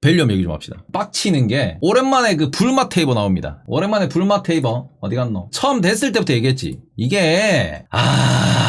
밸류업 얘기 좀 합시다. 빡치는 게 오랜만에 그 불맛 테이버 나옵니다. 오랜만에 불맛 테이버 어디 갔노? 처음 됐을 때부터 얘기했지. 이게 아.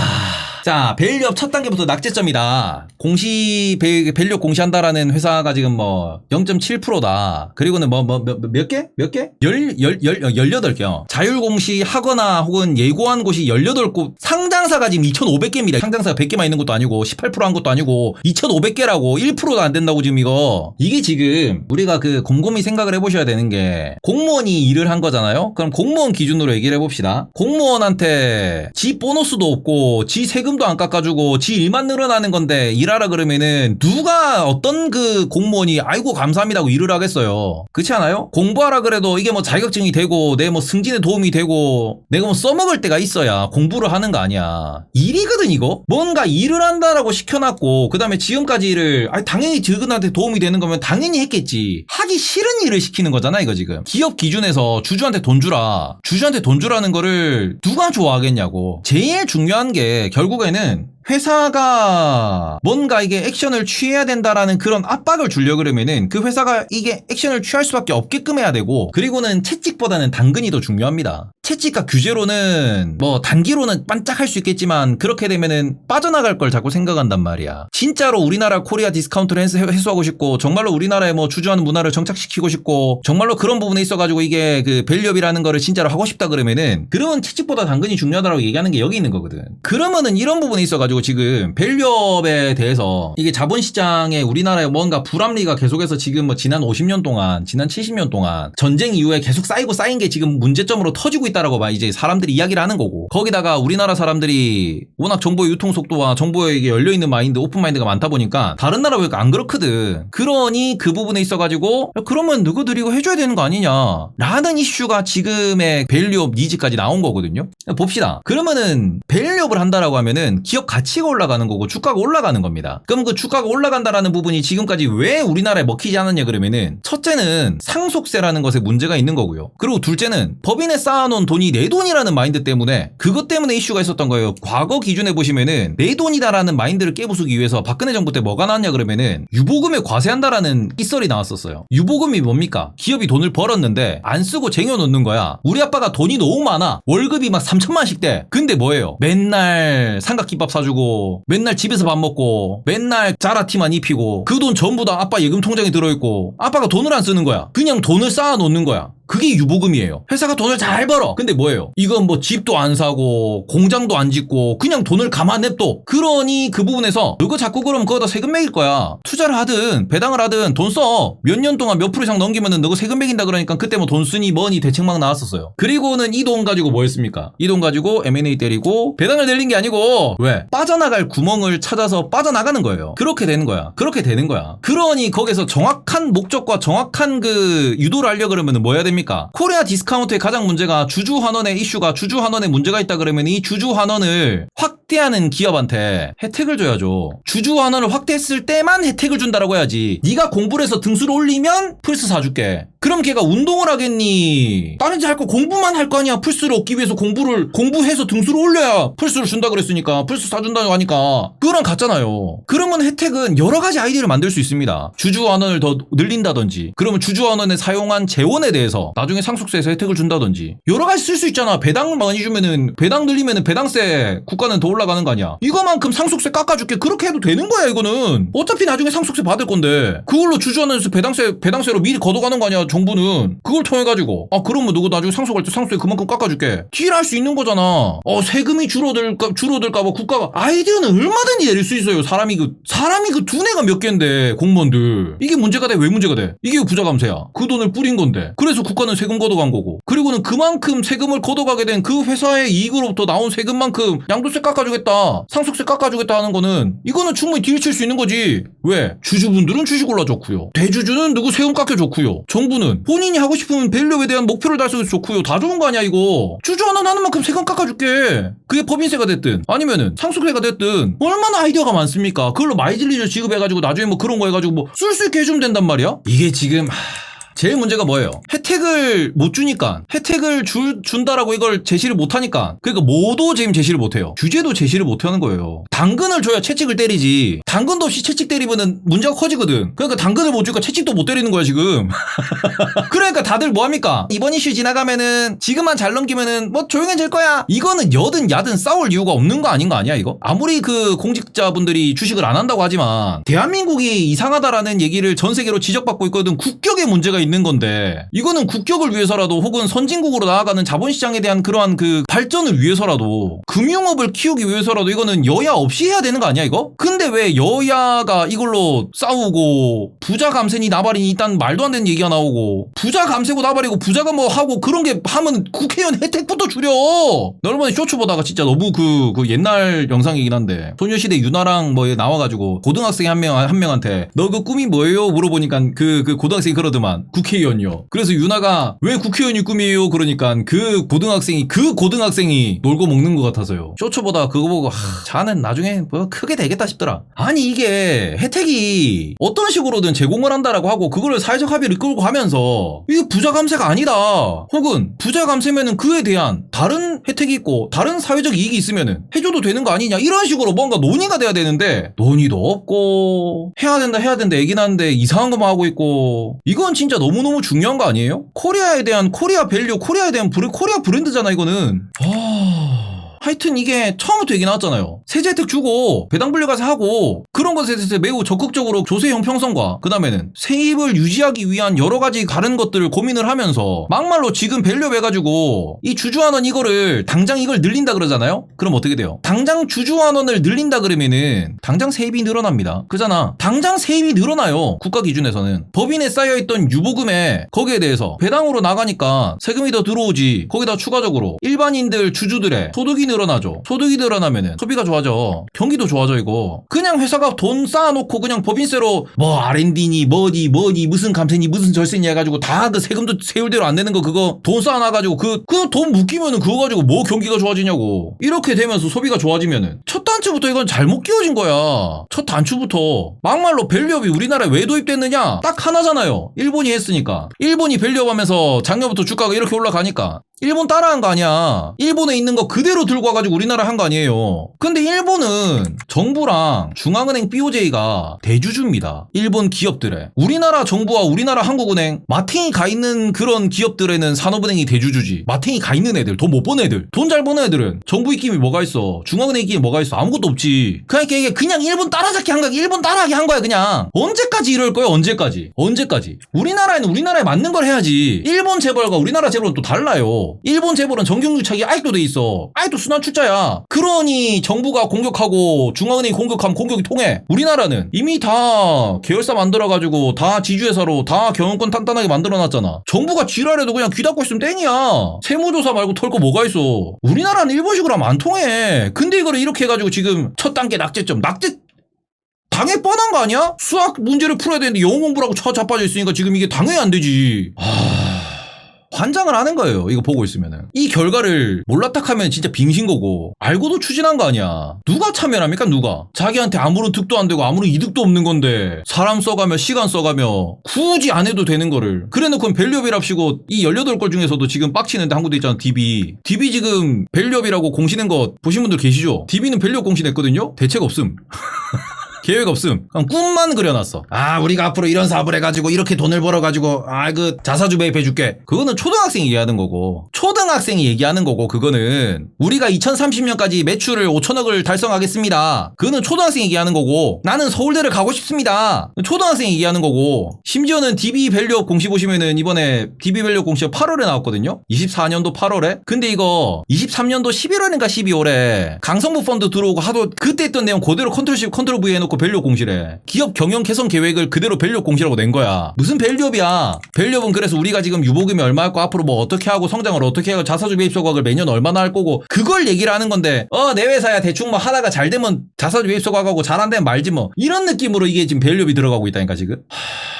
자, 밸류업 첫 단계부터 낙제점이다. 공시, 밸- 밸류업 공시한다라는 회사가 지금 뭐 0.7%다. 그리고는 뭐, 뭐, 몇, 몇 개? 몇 개? 열, 열, 열, 18개요. 자율 공시 하거나 혹은 예고한 곳이 18곳, 상장사가 지금 2,500개입니다. 상장사가 100개만 있는 것도 아니고, 18%한 것도 아니고, 2,500개라고 1%도 안 된다고 지금 이거. 이게 지금 우리가 그 곰곰이 생각을 해보셔야 되는 게, 공무원이 일을 한 거잖아요? 그럼 공무원 기준으로 얘기를 해봅시다. 공무원한테 지 보너스도 없고, 지 세금 도 안 깎아주고, 지 일만 늘어나는 건데, 일하라 그러면은, 누가 어떤 그 공무원이, 아이고, 감사합니다 하고 일을 하겠어요. 그렇지 않아요? 공부하라 그래도 이게 뭐 자격증이 되고, 내 뭐 승진에 도움이 되고, 내가 뭐 써먹을 때가 있어야 공부를 하는 거 아니야. 일이거든, 이거? 뭔가 일을 한다라고 시켜놨고, 그 다음에 지금까지 일을, 아니, 당연히 직원한테 도움이 되는 거면 당연히 했겠지. 하기 싫은 일을 시키는 거잖아, 이거 지금. 기업 기준에서 주주한테 돈 주라. 주주한테 돈 주라는 거를 누가 좋아하겠냐고. 제일 중요한 게 결국에는 회사가 뭔가 이게 액션을 취해야 된다라는 그런 압박을 주려 그러면은 그 회사가 이게 액션을 취할 수밖에 없게끔 해야 되고 그리고는 채찍보다는 당근이 더 중요합니다. 채찍과 규제로는 뭐 단기로는 반짝할 수 있겠지만 그렇게 되면은 빠져나갈 걸 자꾸 생각한단 말이야. 진짜로 우리나라 코리아 디스카운트를 해소- 해소하고 싶고 정말로 우리나라의 뭐 주주하는 문화를 정착시키고 싶고 정말로 그런 부분에 있어가지고 이게 그 밸류업이라는 거를 진짜로 하고 싶다 그러면은 그러면 채찍보다 당근이 중요하다고 얘기하는 게 여기 있는 거거든. 그러면은 이런 부분에 있어가지고 지금 밸류업에 대해서 이게 자본시장에 우리나라에 뭔가 불합리가 계속해서 지금 뭐 지난 50년 동안 지난 70년 동안 전쟁 이후에 계속 쌓이고 쌓인 게 지금 문제점으로 터지고 있다라고 봐. 이제 사람들이 이야기를 하는 거고. 거기다가 우리나라 사람들이 워낙 정보의 유통 속도와 정보에 이게 열려 있는 마인드 오픈 마인드가 많다 보니까 다른 나라 보니까 안 그렇거든. 그러니 그 부분에 있어가지고 야, 그러면 누구들 이거 해줘야 되는 거 아니냐? 라는 이슈가 지금의 밸류업 니즈까지 나온 거거든요. 봅시다. 그러면은 밸류업을 한다라고 하면은 기업 가치 가 올라가는 거고 주가가 올라가는 겁니다. 그럼 그 주가가 올라간다라는 부분이 지금까지 왜 우리나라에 먹히지 않았냐 그러면은 첫째는 상속세라는 것에 문제가 있는 거고요. 그리고 둘째는 법인에 쌓아놓은 돈이 내 돈이라는 마인드 때문에 그것 때문에 이슈가 있었던 거예요. 과거 기준에 보시면은 내 돈이다라는 마인드를 깨부수기 위해서 박근혜 정부 때 뭐가 나왔냐 그러면은 유보금에 과세한다라는 삐설이 나왔었어요. 유보금이 뭡니까? 기업이 돈을 벌었는데 안 쓰고 쟁여놓는 거야. 우리 아빠가 돈이 너무 많아. 월급이 막 3천만씩 돼. 근데 뭐예요? 맨날 삼각김밥 사주고 맨날 집에서 밥 먹고 맨날 자라티만 입히고 그 돈 전부 다 아빠 예금 통장에 들어있고 아빠가 돈을 안 쓰는 거야. 그냥 돈을 쌓아 놓는 거야 그게 유보금이에요. 회사가 돈을 잘 벌어. 근데 뭐예요? 이건 뭐 집도 안 사고 공장도 안 짓고 그냥 돈을 냅둬. 그러니 그 부분에서 너가 자꾸 그러면 그거다 세금 매길 거야. 투자를 하든 배당을 하든 돈 써. 몇 년 동안 몇 프로 이상 넘기면은 너가 세금 매긴다 그러니까 그때 뭐 돈 쓰니 뭐니 대책 막 나왔었어요. 그리고는 이 돈 가지고 뭐 했습니까? 이 돈 가지고 M&A 때리고 배당을 늘린 게 아니고 왜? 빠져나갈 구멍을 찾아서 빠져나가는 거예요. 그렇게 되는 거야. 그렇게 되는 거야. 그러니 거기서 정확한 목적과 정확한 그 유도를 하려고 그러면 뭐 해야 됩니까? 코리아 디스카운트의 가장 문제가 주주 환원의 이슈가 주주 환원에 문제가 있다 그러면 이 주주 환원을 확대하는 기업한테 혜택을 줘야죠. 주주 환원을 확대했을 때만 혜택을 준다라고 해야지. 네가 공부를 해서 등수를 올리면 플스 사줄게. 그럼 걔가 운동을 하겠니? 다른 데할거 공부만 할 거 아니야. 플스를 얻기 위해서 공부를 공부해서 등수를 올려야 플스를 준다 그랬으니까 플스 사준다고 하니까 그거랑 같잖아요. 그러면 혜택은 여러 가지 아이디어를 만들 수 있습니다. 주주 환원을 더 늘린다든지 그러면 주주 환원에 사용한 재원에 대해서 나중에 상속세에서 혜택을 준다든지 여러 가지 쓸 수 있잖아. 배당 많이 주면은 배당 늘리면은 배당세 국가는 더 올라가는 거 아니야. 이거만큼 상속세 깎아줄게. 그렇게 해도 되는 거야 이거는. 어차피 나중에 상속세 받을 건데 그걸로 환원에서 배당세 배당세로 미리 걷어가는 거 아니야 정부는. 그걸 통해 가지고 아 그러면 누구 나중에 상속할 때 상속세 그만큼 깎아줄게. 딜 할 수 있는 거잖아. 어 세금이 줄어들까 줄어들까 봐 국가가 아이디어는 얼마든지 내릴 수 있어요. 사람이 그 사람이 그 두뇌가 몇 개인데 공무원들 이게 문제가 돼 왜 문제가 돼? 이게 부자 감세야. 그 돈을 뿌린 건데. 그래서 국가 는 세금 걷어간 거고. 그리고는 그만큼 세금을 걷어가게 된 그 회사의 이익으로부터 나온 세금만큼 양도세 깎아주겠다, 상속세 깎아주겠다 하는 거는 이거는 충분히 딜칠 수 있는 거지. 왜? 주주분들은 주식 올라줬고요. 대주주는 누구 세금 깎여줬고요. 정부는 본인이 하고 싶은 밸류에 대한 목표를 달성해서 좋고요. 다 좋은 거 아니야 이거. 주주 하나 나는 만큼 세금 깎아줄게. 그게 법인세가 됐든 아니면은 상속세가 됐든 얼마나 아이디어가 많습니까? 그걸로 마이질리를 지급해가지고 나중에 뭐 그런 거 해가지고 뭐 쓸 수 있게 해주면 된단 말이야. 이게 지금 하... 제일 문제가 뭐예요? 혜택을 못 주니까 혜택을 줄, 준다라고 이걸 제시를 못 하니까 그러니까 뭐도 지금 제시를 못 해요. 규제도 제시를 못 하는 거예요. 당근을 줘야 채찍을 때리지. 당근도 없이 채찍 때리면은 문제가 커지거든. 그러니까 당근을 못 주니까 채찍도 못 때리는 거야 지금. 그러니까 다들 뭐 합니까? 이번 이슈 지나가면은 지금만 잘 넘기면은 뭐 조용해질 거야. 이거는 여든 야든 싸울 이유가 없는 거 아닌 거 아니야 이거? 아무리 그 공직자분들이 주식을 안 한다고 하지만 대한민국이 이상하다라는 얘기를 전 세계로 지적받고 있거든. 국격에 문제가 있는 건데 이거는 국격을 위해서라도 혹은 선진국으로 나아가는 자본시장에 대한 그러한 그 발전을 위해서라도 금융업을 키우기 위해서라도 이거는 여야 없이 해야 되는 거 아니야 이거? 근데 왜 여야가 이걸로 싸우고 부자 감세니 나발이니 일단 말도 안 되는 얘기가 나오고 부자 감세고 나발이고 부자가 뭐 하고 그런 게 하면 국회의원 혜택부터 줄여! 나 얼마나 쇼츠 보다가 진짜 너무 그, 그 옛날 영상이긴 한데 소녀시대 유나랑 뭐 나와가지고 고등학생 한명 한 명한테 너 그 꿈이 뭐예요? 물어보니까 그, 그 고등학생이 그러더만 국회의원이요. 그래서 유나가 왜 국회의원이 꿈이에요? 그러니까 그 고등학생이 그 고등학생이 놀고 먹는 것 같아서요. 쇼츠 보다가 그거 보고 하, 자는 나중에 뭐 크게 되겠다 싶더라. 아니 이게 혜택이 어떤 식으로든 제공을 한다라고 하고 그거를 사회적 합의를 끌고 가면서 이게 부자 감세가 아니다. 혹은 부자 감세면은 그에 대한 다른 혜택이 있고 다른 사회적 이익이 있으면은 해줘도 되는 거 아니냐? 이런 식으로 뭔가 논의가 돼야 되는데 논의도 없고 해야 된다 해야 된다 얘기는 하는데 이상한 것만 하고 있고 이건 진짜 너무너무 중요한 거 아니에요? 코리아에 대한 코리아 밸류 코리아에 대한 브레, 코리아 브랜드잖아 이거는 아... 하여튼 이게 처음부터 얘기 나왔잖아요. 세제 혜택 주고 배당 분리 가서 하고 그런 것에 대해서 매우 적극적으로 조세 형평성과 그 다음에는 세입을 유지하기 위한 여러 가지 다른 것들을 고민을 하면서 막말로 지금 밸류업 해가지고 이 주주환원 이거를 당장 이걸 늘린다 그러잖아요. 그럼 어떻게 돼요? 당장 주주환원을 늘린다 그러면은 당장 세입이 늘어납니다. 그잖아. 당장 세입이 늘어나요. 국가 기준에서는 법인에 쌓여있던 유보금에 거기에 대해서 배당으로 나가니까 세금이 더 들어오지. 거기다 추가적으로 일반인들 주주들의 소득이 늘어 나죠. 소득이 늘어나면은 소비가 좋아져. 경기도 좋아져 이거. 그냥 회사가 돈 쌓아놓고 그냥 법인세로 뭐 R&D니 뭐니 뭐니 무슨 감세니 무슨 절세니 해가지고 다 그 세금도 세율대로 안 내는 거 그거 돈 쌓아놔가지고 그 그 돈 묶이면은 그거 가지고 뭐 경기가 좋아지냐고. 이렇게 되면서 소비가 좋아지면은 첫 단추부터 이건 잘못 끼워진 거야. 첫 단추부터 막말로 밸류업이 우리나라에 왜 도입됐느냐? 딱 하나잖아요. 일본이 했으니까. 일본이 밸류업 하면서 작년부터 주가가 이렇게 올라가니까 일본 따라한 거 아니야. 일본에 있는 거 그대로 들고 와가지고 우리나라 한 거 아니에요. 근데 일본은 정부랑 중앙은행 BOJ가 대주주입니다. 일본 기업들에. 우리나라 정부와 우리나라 한국은행 마탱이 가 있는 그런 기업들에는 산업은행이 대주주지. 마탱이 가 있는 애들, 돈 못 버는 애들, 돈 잘 버는 애들은 정부 입김이 뭐가 있어? 중앙은행 입김이 뭐가 있어? 아무것도 없지. 그러니까 이게 그냥 일본 따라잡기 한 거야. 일본 따라하기 한 거야 그냥. 언제까지 이럴 거야? 언제까지? 언제까지? 우리나라에는 우리나라에 맞는 걸 해야지. 일본 재벌과 우리나라 재벌은 또 달라요. 일본 재벌은 정경유착이 아직도 돼 있어. 아직도 순환 출자야. 그러니 정부가 공격하고 중앙은행이 공격하면 공격이 통해. 우리나라는 이미 다 계열사 만들어가지고 다 지주회사로 다 경영권 탄탄하게 만들어놨잖아. 정부가 지랄해도 그냥 귀 닫고 있으면 땡이야. 세무조사 말고 털 거 뭐가 있어. 우리나라는 일본식으로 하면 안 통해. 근데 이거를 이렇게 해가지고 지금 첫 단계 낙제점. 낙제 당해 뻔한 거 아니야? 수학 문제를 풀어야 되는데 영어 공부라고 쳐 자빠져 있으니까 지금 이게 당연히 안 되지. 아... 환장을 하는 거예요. 이거 보고 있으면은. 이 결과를 몰라탁하면 진짜 빙신 거고 알고도 추진한 거 아니야. 누가 참여합니까? 누가? 자기한테 아무런 득도 안 되고 아무런 이득도 없는 건데 사람 써가며 시간 써가며 굳이 안 해도 되는 거를 그래놓고 밸류업이랍시고 이 18걸 중에서도 지금 빡치는데 한 군데 있잖아 DB DB 지금 밸류업이라고 공시낸 거 보신 분들 계시죠? DB는 밸류업 공시냈거든요? 대책 없음 계획 없음. 그냥 꿈만 그려놨어. 아, 우리가 앞으로 이런 사업을 해가지고 이렇게 돈을 벌어가지고 아, 그 자사주 매입해줄게. 그거는 초등학생이 얘기하는 거고 초등학생이 얘기하는 거고 그거는 우리가 2030년까지 매출을 5천억을 달성하겠습니다. 그거는 초등학생이 얘기하는 거고 나는 서울대를 가고 싶습니다. 초등학생이 얘기하는 거고 심지어는 DB 밸류업 공시 보시면은 이번에 DB 밸류업 공시가 8월에 나왔거든요. 24년도 8월에. 근데 이거 23년도 11월인가 12월에 강성부 펀드 들어오고 하도 그때 했던 내용 그대로 컨트롤 C 컨트롤 V 해놓고 밸류업 공시래. 기업 경영 개선 계획을 그대로 밸류업 공시라고 낸 거야. 무슨 밸류업이야? 밸류업은 그래서 우리가 지금 유보금이 얼마였고 앞으로 뭐 어떻게 하고 성장을 어떻게 하고 자사주 매입 소각을 매년 얼마나 할 거고 그걸 얘기를 하는 건데 어 내 회사야 대충 뭐 하다가 잘 되면 자사주 매입 소각하고 잘 안 되면 말지 뭐 이런 느낌으로 이게 지금 밸류업이 들어가고 있다니까 지금. 하...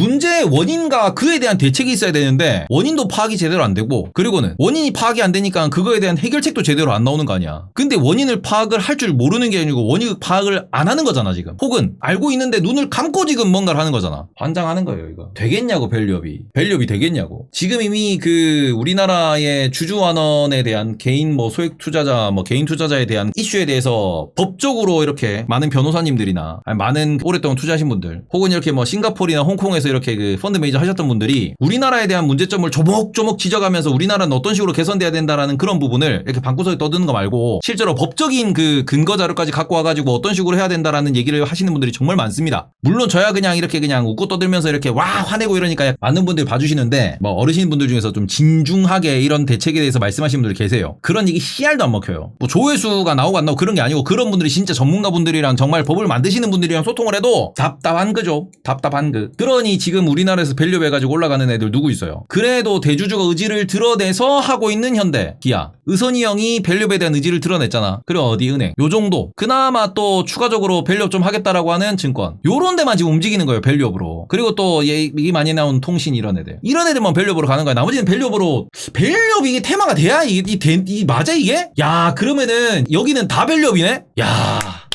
문제의 원인과 그에 대한 대책이 있어야 되는데 원인도 파악이 제대로 안 되고 그리고는 원인이 파악이 안 되니까 그거에 대한 해결책도 제대로 안 나오는 거 아니야. 근데 원인을 파악을 할 줄 모르는 게 아니고 원인 파악을 안 하는 거잖아 지금. 혹은 알고 있는데 눈을 감고 지금 뭔가를 하는 거잖아. 환장하는 거예요 이거. 되겠냐고 밸류업이. 밸류업이 되겠냐고. 지금 이미 그 우리나라의 주주환원에 대한 개인 뭐 소액 투자자 뭐 개인 투자자에 대한 이슈에 대해서 법적으로 이렇게 많은 변호사님들이나 많은 오랫동안 투자하신 분들 혹은 이렇게 뭐 싱가포르나 홍콩에서 이렇게 그 펀드 매니저 하셨던 분들이 우리나라에 대한 문제점을 조목조목 지적하면서 우리나라는 어떤 식으로 개선돼야 된다라는 그런 부분을 이렇게 방구석에 떠드는 거 말고 실제로 법적인 그 근거 자료까지 갖고 와가지고 어떤 식으로 해야 된다라는 얘기를 하시는 분들이 정말 많습니다. 물론 저야 그냥 이렇게 그냥 웃고 떠들면서 이렇게 와 화내고 이러니까 많은 분들이 봐주시는데 뭐 어르신 분들 중에서 좀 진중하게 이런 대책에 대해서 말씀하시는 분들 계세요. 그런 얘기 씨알도 안 먹혀요. 뭐 조회수가 나오고 안 나오고 그런 게 아니고 그런 분들이 진짜 전문가 분들이랑 정말 법을 만드시는 분들이랑 소통을 해도 답답한 거죠. 답답한 그. 그러니 지금 우리나라에서 밸류 해가지고 올라가는 애들 누구 있어요? 그래도 대주주가 의지를 드러내서 하고 있는 현대 기아 의선이 형이 밸류에 대한 의지를 드러냈잖아. 그리고 어디 은행 요 정도. 그나마 또 추가적으로 밸류업 좀 하겠다라고 하는 증권. 요런 데만 지금 움직이는 거예요 밸류업으로. 그리고 또 얘기 많이 나온 통신 이런 애들. 이런 애들만 밸류업으로 가는 거야. 나머지는 밸류업으로 밸류업 이게 테마가 돼야 이게 이, 대- 이 맞아 이게? 야 그러면은 여기는 다 밸류업이네? 야.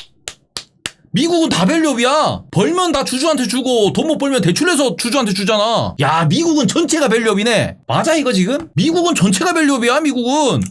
미국은 다 밸류업이야. 벌면 다 주주한테 주고 돈 못 벌면 대출해서 주주한테 주잖아. 야 미국은 전체가 밸류업이네. 맞아 이거 지금? 미국은 전체가 밸류업이야 미국은.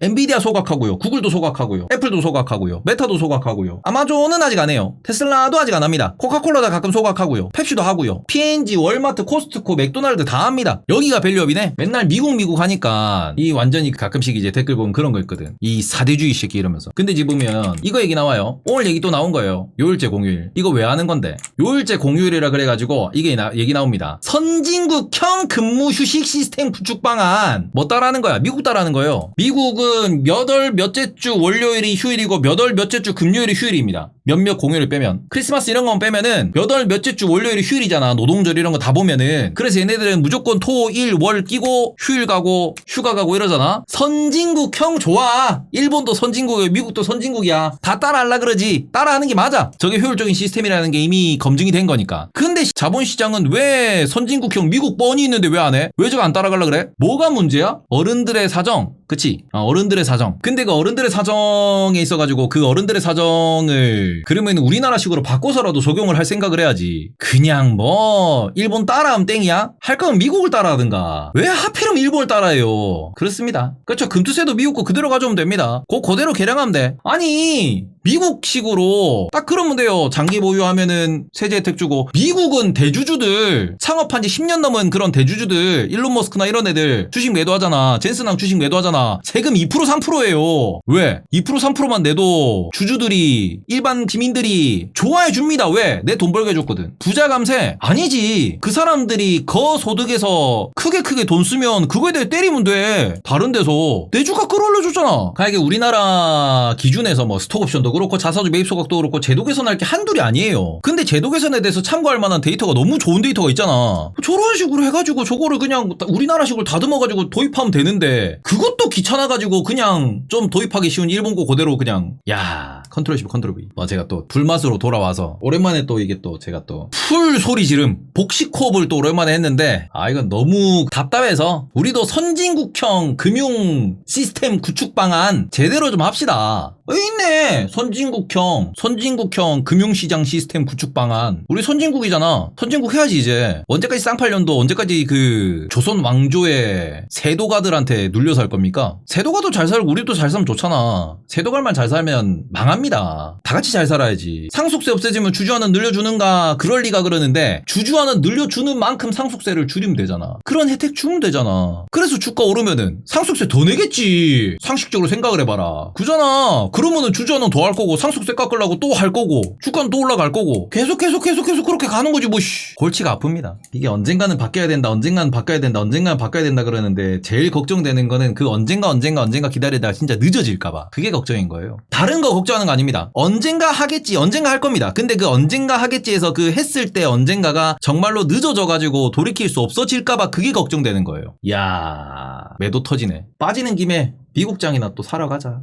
엔비디아 소각하고요. 구글도 소각하고요. 애플도 소각하고요. 메타도 소각하고요. 아마존은 아직 안 해요. 테슬라도 아직 안 합니다. 코카콜라도 가끔 소각하고요. 펩시도 하고요. P&G, 월마트, 코스트코, 맥도날드 다 합니다. 여기가 밸류업이네. 맨날 미국 미국 하니까 이 완전히 가끔씩 이제 댓글 보면 그런 거 있거든. 이 사대주의 새끼 이러면서. 근데 지금 보면 이거 얘기 나와요. 오늘 얘기 또 나온 거예요. 요일제 공휴일. 이거 왜 하는 건데? 요일제 공휴일이라 그래가지고 이게 나- 얘기 나옵니다. 선진국형 근무 휴식 시스템 구축 방안. 뭐 따라하는 거야? 미국 따라하는 거예요. 미국은 몇월 몇째 주 월요일이 휴일이고 몇월 몇째 주 금요일이 휴일입니다. 몇몇 공휴일을 빼면 크리스마스 이런 건 빼면은 몇 월 몇째 주 월요일이 휴일이잖아. 노동절 이런 거 다 보면은 그래서 얘네들은 무조건 토, 일, 월 끼고 휴일 가고 휴가 가고 이러잖아. 선진국형 좋아. 일본도 선진국이야. 미국도 선진국이야. 다 따라하려 그러지. 따라하는 게 맞아. 저게 효율적인 시스템이라는 게 이미 검증이 된 거니까. 근데 시- 자본시장은 왜 선진국형 미국 뻔히 있는데 왜 안 해? 왜 저거 안 따라가려 그래? 뭐가 문제야? 어른들의 사정. 그치? 어, 어른들의 사정. 근데 그 어른들의 사정에 있어가지고 그 어른들의 사정을 그러면 우리나라식으로 바꿔서라도 적용을 할 생각을 해야지. 그냥 뭐 일본 따라하면 땡이야? 할 거면 미국을 따라하든가. 왜 하필이면 일본을 따라해요? 그렇습니다. 그렇죠. 금투세도 미국 거 그대로 가져오면 됩니다. 그 그대로 개량하면 돼. 아니 미국식으로 딱 그러면 돼요. 장기 보유하면은 세제 혜택 주고 미국은 대주주들 창업한 지 10년 넘은 그런 대주주들 일론 머스크나 이런 애들 주식 매도하잖아. 젠슨왕 주식 매도하잖아. 세금 2% 3%예요. 왜? 2% 3%만 내도 주주들이 일반 시민들이 좋아해 줍니다. 왜? 내 돈 벌게 해줬거든. 부자 감세 아니지. 그 사람들이 거소득에서 크게 크게 돈 쓰면 그거에 대해 때리면 돼. 다른 데서 내 주가 끌어올려 줬잖아. 그러니까 이게 우리나라 기준에서 뭐 스톡옵션도 그렇고 자사주 매입 소각도 그렇고 제도 개선할 게 한둘이 아니에요. 근데 제도 개선에 대해서 참고할 만한 데이터가 너무 좋은 데이터가 있잖아. 저런 식으로 해가지고 저거를 그냥 우리나라식으로 다듬어가지고 도입하면 되는데 그것도 귀찮아가지고 그냥 좀 도입하기 쉬운 일본 거 그대로 그냥 야 컨트롤 C 컨트롤 V. 뭐 제가 또 불맛으로 돌아와서 오랜만에 또 이게 또 제가 또 풀 소리 지름 복식호흡을 또 오랜만에 했는데 아 이건 너무 답답해서 우리도 선진국형 금융 시스템 구축 방안 제대로 좀 합시다. 어, 있네. 선진국형 선진국형 금융시장 시스템 구축 방안. 우리 선진국이잖아. 선진국 해야지 이제. 언제까지 쌍팔년도 언제까지 그 조선 왕조의 세도가들한테 눌려 살 겁니까? 세도가도 잘 살고 우리도 잘 살면 좋잖아. 세도가만 잘 살면 망합니다. 다 같이 잘 살아야지. 상속세 없애지면 주주하는 늘려주는가? 그럴 리가 그러는데 주주하는 늘려주는 만큼 상속세를 줄이면 되잖아. 그런 혜택 주면 되잖아. 그래서 주가 오르면은 상속세 더 내겠지. 상식적으로 생각을 해봐라. 그잖아 그러면은 주주하는 더 할 거고 상속세 깎으려고 또 할 거고 주가는 또 올라갈 거고 계속 계속 계속 계속 그렇게 가는 거지 뭐 씨. 골치가 아픕니다. 이게 언젠가는 바뀌어야 된다 언젠가는 바뀌어야 된다 언젠가는 바뀌어야 된다 그러는데 제일 걱정되는 거는 그 언젠가 언젠가 언젠가 기다리다가 진짜 늦어질까 봐. 그게 걱정인 거예요. 다른 거 걱정하는 거 아닙니다. 언젠가 하겠지 언젠가 할 겁니다. 근데 그 언젠가 하겠지에서 그 했을 때 언젠가가 정말로 늦어져 가지고 돌이킬 수 없어질까 봐 그게 걱정되는 거예요. 야 매도 터지네. 빠지는 김에 미국장이나 또 사러 가자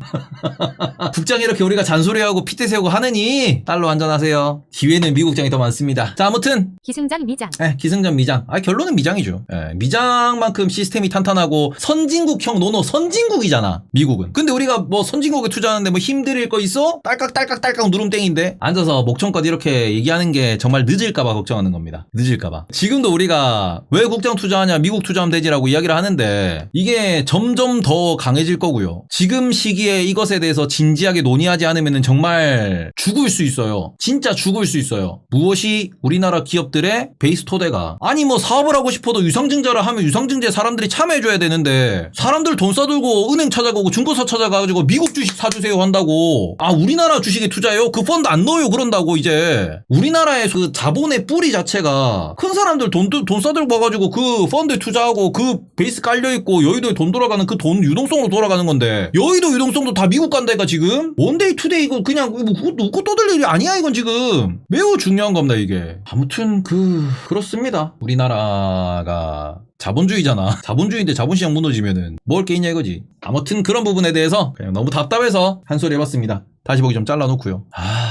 국장 이렇게 우리가 잔소리하고 핏대 세우고 하느니 달러 한잔하세요. 기회는 미국장이 더 많습니다. 자 아무튼 기승전 미장. 예, 기승전 미장. 아, 결론은 미장이죠. 예, 미장만큼 시스템이 탄탄하고 선진국형 노노 선진국이잖아. 미국은. 근데 우리가 뭐 선진국에 투자하는데 뭐 힘들일 거 있어? 딸깍딸깍딸깍 누름 땡인데 앉아서 목청껏 이렇게 얘기하는 게 정말 늦을까봐 걱정하는 겁니다. 늦을까봐. 지금도 우리가 왜 국장 투자하냐, 미국 투자하면 되지라고 이야기를 하는데 이게 점점 더 강해질 거 고요. 지금 시기에 이것에 대해서 진지하게 논의하지 않으면 정말 죽을 수 있어요. 진짜 죽을 수 있어요. 무엇이 우리나라 기업들의 베이스 토대가 아니 뭐 사업을 하고 싶어도 유상증자를 하면 유상증자에 사람들이 참여해줘야 되는데 사람들 돈 써들고 은행 찾아가고 중고사 찾아가가지고 미국 주식 사주세요 한다고 아 우리나라 주식에 투자해요? 그 펀드 안 넣어요 그런다고 이제 우리나라의 그 자본의 뿌리 자체가 큰 사람들 돈, 돈 써들고 와가지고 그 펀드에 투자하고 그 베이스 깔려있고 여의도에 돈 돌아가는 그 돈 유동성으로 돌아가 는 건데. 여의도 유동성도 다 미국 간다니까 지금? 원데이 투데이 이거 그냥 뭐 웃고, 떠들 일이 아니야 이건 지금? 매우 중요한 겁니다 이게. 아무튼 그 그렇습니다. 우리나라가 자본주의잖아. 자본주의인데 자본시장 무너지면은 먹을 게 있냐 이거지? 아무튼 그런 부분에 대해서 그냥 너무 답답해서 한 소리 해봤습니다. 다시 보기 좀 잘라놓고요. 아